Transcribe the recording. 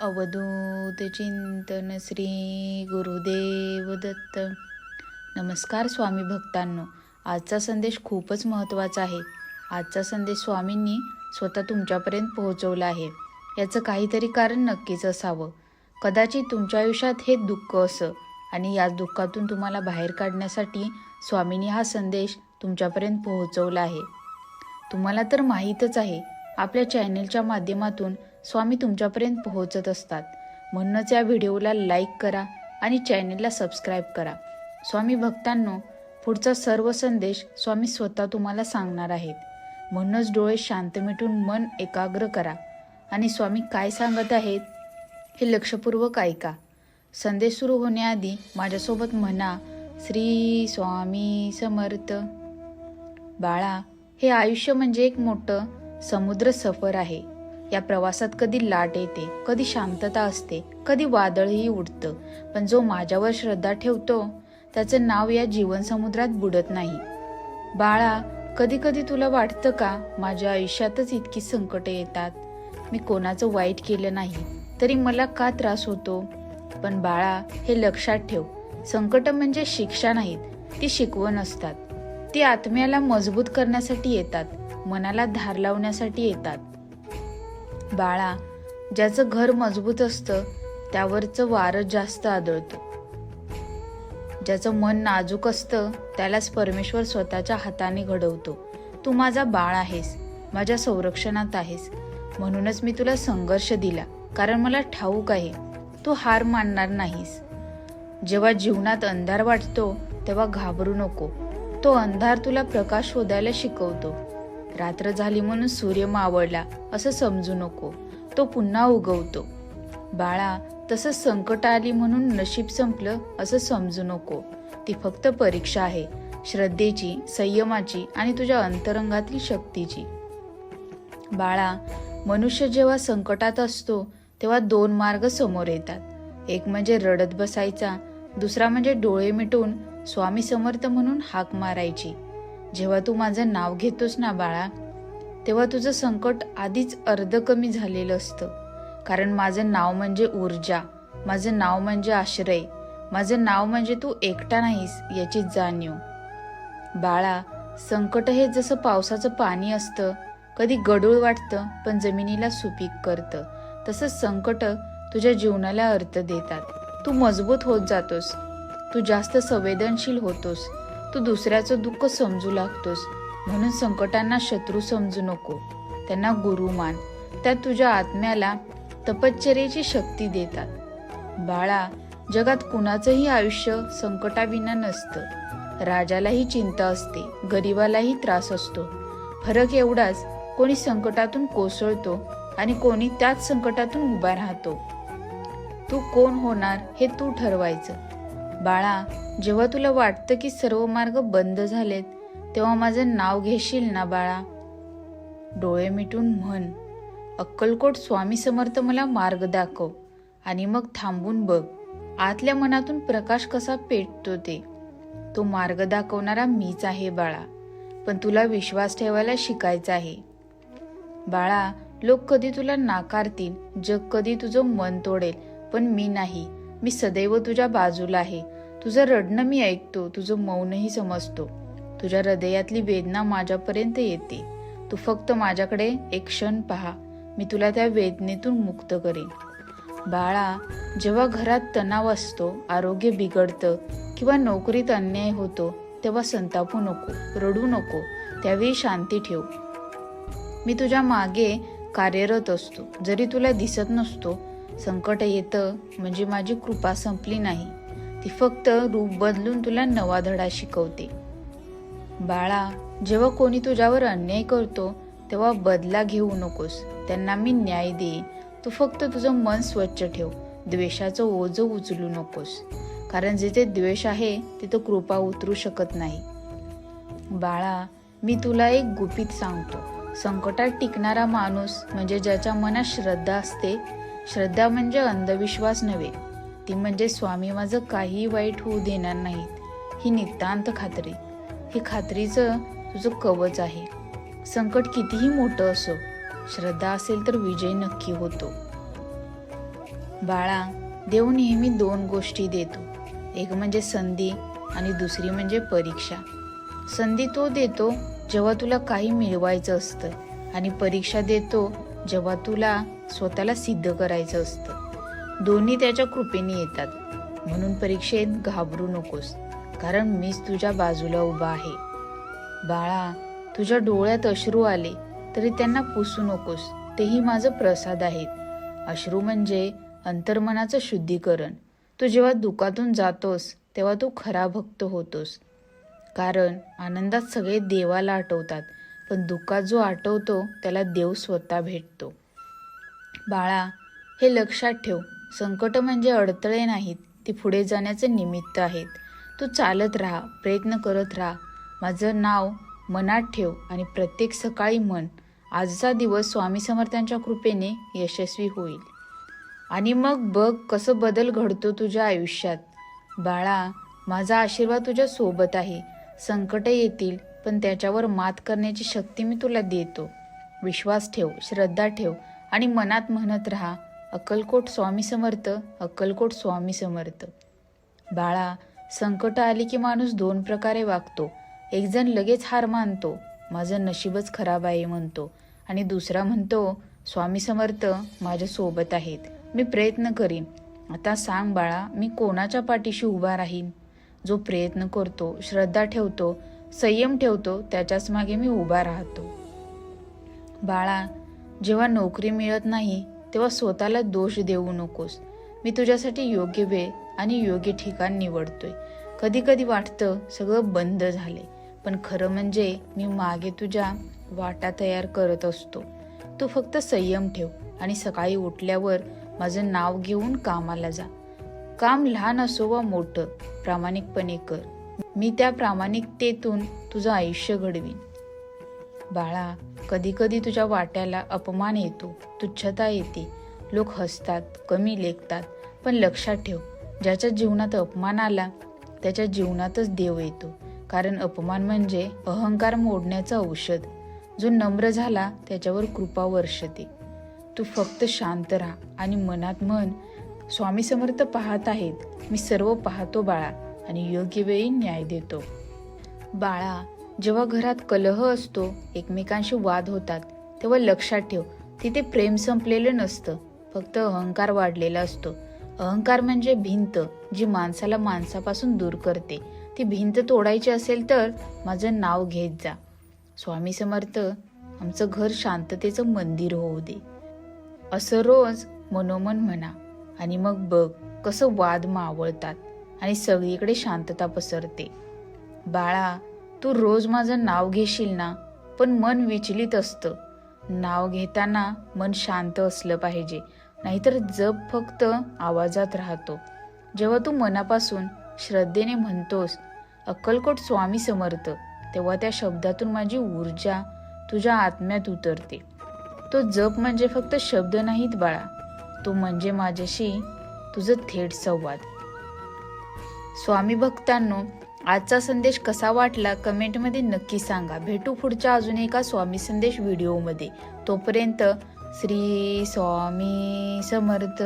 अवधूत चिंतन श्री गुरुदेव दत्त. नमस्कार स्वामी भक्तांनो. आजचा संदेश खूपच महत्त्वाचा आहे. आजचा संदेश स्वामींनी स्वतः तुमच्यापर्यंत पोहोचवला आहे. याचं काहीतरी कारण नक्कीच असावं. कदाचित तुमच्या आयुष्यात हे दुःख असं आणि या दुःखातून तुम्हाला बाहेर काढण्यासाठी स्वामींनी हा संदेश तुमच्यापर्यंत पोहोचवला आहे. तुम्हाला तर माहीतच आहे. आपल्या चॅनेलच्या माध्यमातून स्वामी तुमच्यापर्यंत पोहोचत असतात. म्हणूनच या व्हिडिओला लाईक करा आणि चॅनेलला सबस्क्राईब करा. स्वामी भक्तांनो पुढचा सर्व संदेश स्वामी स्वतः तुम्हाला सांगणार आहेत. म्हणूनच डोळे शांत मिटून मन एकाग्र करा. आणि स्वामी काय सांगत आहेत हे लक्षपूर्वक ऐका. संदेश सुरू होण्याआधी माझ्यासोबत म्हणा श्री स्वामी समर्थ. बाळा हे आयुष्य म्हणजे एक मोठं समुद्र सफर आहे. या प्रवासात कधी लाट येते कधी शांतता असते कधी वादळही उडतं. पण जो माझ्यावर श्रद्धा ठेवतो त्याचं नाव या जीवनसमुद्रात बुडत नाही. बाळा कधी कधी तुला वाटतं का माझ्या आयुष्यातच इतकी संकटे येतात? मी कोणाचं वाईट केलं नाही तरी मला का त्रास होतो? पण बाळा हे लक्षात ठेव. संकट म्हणजे शिक्षा नाहीत ती शिकवण असतात. ती आत्म्याला मजबूत करण्यासाठी येतात मनाला धार लावण्यासाठी येतात. बाळा ज्याचं घर मजबूत असतं त्यावरचं वारं जास्त आदळतं. ज्याचं मन नाजूक असतं त्यालाच परमेश्वर स्वतःच्या हाताने घडवतो. तू माझा बाळ आहेस माझ्या संरक्षणात आहेस. म्हणूनच मी तुला संघर्ष दिला कारण मला ठाऊक आहे तू हार मानणार नाहीस. जेव्हा जीवनात अंधार वाटतो तेव्हा घाबरू नको. तो अंधार तुला प्रकाश शोधायला शिकवतो. रात्र झाली म्हणून सूर्य मावळला. असं समजू नको. तो पुन्हा उगवतो. बाळा तसंच संकट आली म्हणून नशीब संपलं असं समजू नको. ती फक्त परीक्षा आहे. श्रद्धेची संयमाची आणि तुझ्या अंतरंगातील शक्तीची. बाळा मनुष्य जेव्हा संकटात असतो तेव्हा दोन मार्ग समोर येतात. एक म्हणजे रडत बसायचा दुसरा म्हणजे डोळे मिटून स्वामी समर्थ म्हणून हाक मारायची. जेव्हा तू माझं नाव घेतोस ना बाळा तेव्हा तुझं संकट आधीच अर्ध कमी झालेलं असतं. कारण माझं नाव म्हणजे ऊर्जा माझं नाव म्हणजे आश्रय माझं नाव म्हणजे तू एकटा नाहीस याची जाणीव. बाळा संकट हे जसं पावसाचं पाणी असतं कधी गडूळ वाटतं पण जमिनीला सुपीक करतं. तसंच संकट तुझ्या जीवनाला अर्थ देतात. तू मजबूत होत जातोस तू जास्त संवेदनशील होतोस तू दुसऱ्याचं दुःख समजू लागतोस. म्हणून संकटांना शत्रू समजू नको. त्यांना गुरु मान. त्या तुझ्या आत्म्याला तपश्चर्याची शक्ती देतात. बाळा जगात कुणाचंही आयुष्य संकटाविना नसतं. राजालाही चिंता असते. गरिबालाही त्रास असतो. फरक एवढाच कोणी संकटातून कोसळतो आणि कोणी त्याच संकटातून उभा राहतो. तू कोण होणार हे तू ठरवायचं. बाळा जेव्हा तुला वाटतं की सर्व मार्ग बंद झालेत तेव्हा माझं नाव घेशील ना बाळा? डोळे मिटून म्हण. अक्कलकोट स्वामी समर्थ मला मार्ग दाखव आणि मग थांबून बघ. आतल्या मनातून प्रकाश कसा पेटतो ते. तो मार्ग दाखवणारा मीच आहे बाळा पण तुला विश्वास ठेवायला शिकायचा आहे. बाळा लोक कधी तुला नाकारतील जग कधी तुझं मन तोडेल पण मी नाही. मी सदैव तुझ्या बाजूला आहे. तुझं रडणं मी ऐकतो तुझं मौनही समजतो. तुझ्या हृदयातली वेदना माझ्यापर्यंत येते. तू फक्त माझ्याकडे एक क्षण पहा. मी तुला त्या वेदनेतून मुक्त करेन. बाळा जेव्हा घरात तणाव असतो आरोग्य बिघडतं किंवा नोकरीत अन्याय होतो तेव्हा संतापू नको रडू नको त्यावेळी शांती ठेव. मी तुझ्या मागे कार्यरत असतो. जरी तुला दिसत नसतो संकट येतं म्हणजे माझी कृपा संपली नाही. ती फक्त रूप बदलून तुला नवा धडा शिकवते. बाळा जेव्हा कोणी तुझ्यावर अन्याय करतो तेव्हा बदला घेऊ नकोस. त्यांना मी न्याय देईन. तू फक्त तुझं मन स्वच्छ ठेव. द्वेषाचं ओझं उचलू नकोस. कारण जिथे द्वेष आहे तिथं कृपा उतरू शकत नाही. बाळा मी तुला एक गुपित सांगतो. संकटात टिकणारा माणूस म्हणजे ज्याच्या मनात श्रद्धा असते श्रद्धा म्हणजे अंधविश्वास नव्हे. ती म्हणजे स्वामी माझं काही वाईट होऊ देणार नाहीत. ही नितांत खात्री. ही खात्रीचं तुझं कवच आहे. संकट कितीही मोठं असो श्रद्धा असेल तर विजय नक्की होतो. बाळा देव नेहमी दोन गोष्टी देतो. एक म्हणजे संधी आणि दुसरी म्हणजे परीक्षा. संधी तो देतो जेव्हा तुला काही मिळवायचं असतं आणि परीक्षा देतो जेव्हा तुला स्वतःला सिद्ध करायचं असतं. दोन्ही त्याच्या कृपेने येतात. म्हणून परीक्षेत घाबरू नकोस कारण मीच तुझ्या बाजूला उभा आहे. बाळा तुझ्या डोळ्यात अश्रू आले तरी त्यांना पुसू नकोस. तेही माझं प्रसाद आहेत अश्रू म्हणजे अंतर्मनाचं शुद्धीकरण. तू जेव्हा दुःखातून जातोस तेव्हा तू खरा भक्त होतोस. कारण आनंदात सगळे देवाला आठवतात पण दुःखात जो आठवतो त्याला देव स्वतः भेटतो. बाळा हे लक्षात ठेव. संकट म्हणजे अडथळे नाहीत. ती पुढे जाण्याचं निमित्त आहेत. तू चालत राहा प्रयत्न करत राहा. माझं नाव मनात ठेव आणि प्रत्येक सकाळी मन आजचा दिवस स्वामी समर्थांच्या कृपेने यशस्वी होईल. आणि मग बघ कसं बदल घडतो तुझ्या आयुष्यात. बाळा माझा आशीर्वाद तुझ्या सोबत आहे. संकट येतील पण त्याच्यावर मात करण्याची शक्ती मी तुला देतो. विश्वास ठेव श्रद्धा ठेव. आणि मनात म्हणत राहा अक्कलकोट स्वामी समर्थ अक्कलकोट स्वामी समर्थ. बाळा संकट आली की माणूस दोन प्रकारे वागतो. एकजण लगेच हार मानतो माझं नशीबच खराब आहे म्हणतो. आणि दुसरा म्हणतो स्वामी समर्थ माझ्या सोबत आहेत. मी प्रयत्न करीन. आता सांग बाळा मी कोणाच्या पाठीशी उभा राहीन? जो प्रयत्न करतो श्रद्धा ठेवतो संयम ठेवतो त्याच्याच मागे मी उभा राहतो. बाळा जेव्हा नोकरी मिळत नाही तेव्हा स्वतःला दोष देऊ नकोस. मी तुझ्यासाठी योग्य वेळ आणि योग्य ठिकाण निवडतोय. कधी कधी वाटतं सगळं बंद झाले पण खरं म्हणजे मी मागे तुझ्या वाटा तयार करत असतो. तू फक्त संयम ठेव आणि सकाळी उठल्यावर माझं नाव घेऊन कामाला जा. काम लहान असो वा मोठं प्रामाणिकपणे कर. मी त्या प्रामाणिकतेतून तुझं आयुष्य घडवीन. बाळा कधी कधी तुझ्या वाट्याला अपमान येतो तुच्छता येते. लोक हसतात कमी लेखतात पण लक्षात ठेव ज्याच्या जीवनात अपमान आला त्याच्या जीवनातच देव येतो. कारण अपमान म्हणजे अहंकार मोडण्याचं औषध. जो नम्र झाला त्याच्यावर कृपा वर्षते. तू फक्त शांत राहा आणि मनात मन स्वामी समर्थ पाहत आहेत. मी सर्व पाहतो बाळा आणि योग्य वेळी न्याय देतो. बाळा जेव्हा घरात कलह असतो एकमेकांशी वाद होतात तेव्हा लक्षात ठेव तिथे प्रेम संपलेलं नसतं फक्त अहंकार वाढलेला असतो. अहंकार म्हणजे भिंत जी माणसाला माणसापासून दूर करते. ती भिंत तोडायची असेल तर माझं नाव घेत जा. स्वामी समर्थ आमचं घर शांततेचं मंदिर होऊ दे. असं रोज मनोमन म्हणा आणि मग बघ कसं वाद मावळतात आणि सगळीकडे शांतता पसरते. बाळा तू रोज माझं नाव घेशील ना? पण मन विचलित असतं. नाव घेताना मन शांत असलं पाहिजे. नाहीतर जप फक्त आवाजात राहतो. जेव्हा तू मनापासून श्रद्धेने म्हणतोस अक्कलकोट स्वामी समर्थ तेव्हा त्या शब्दातून माझी ऊर्जा तुझ्या आत्म्यात उतरते. तो जप म्हणजे फक्त शब्द नाहीत बाळा. तो म्हणजे माझ्याशी तुझं थेट संवाद. स्वामी भक्तांनो आजचा संदेश कसा वाटला कमेंटमध्ये नक्की सांगा. भेटू पुढच्या अजून एका स्वामी संदेश व्हिडिओमध्ये. तोपर्यंत श्री स्वामी समर्थ.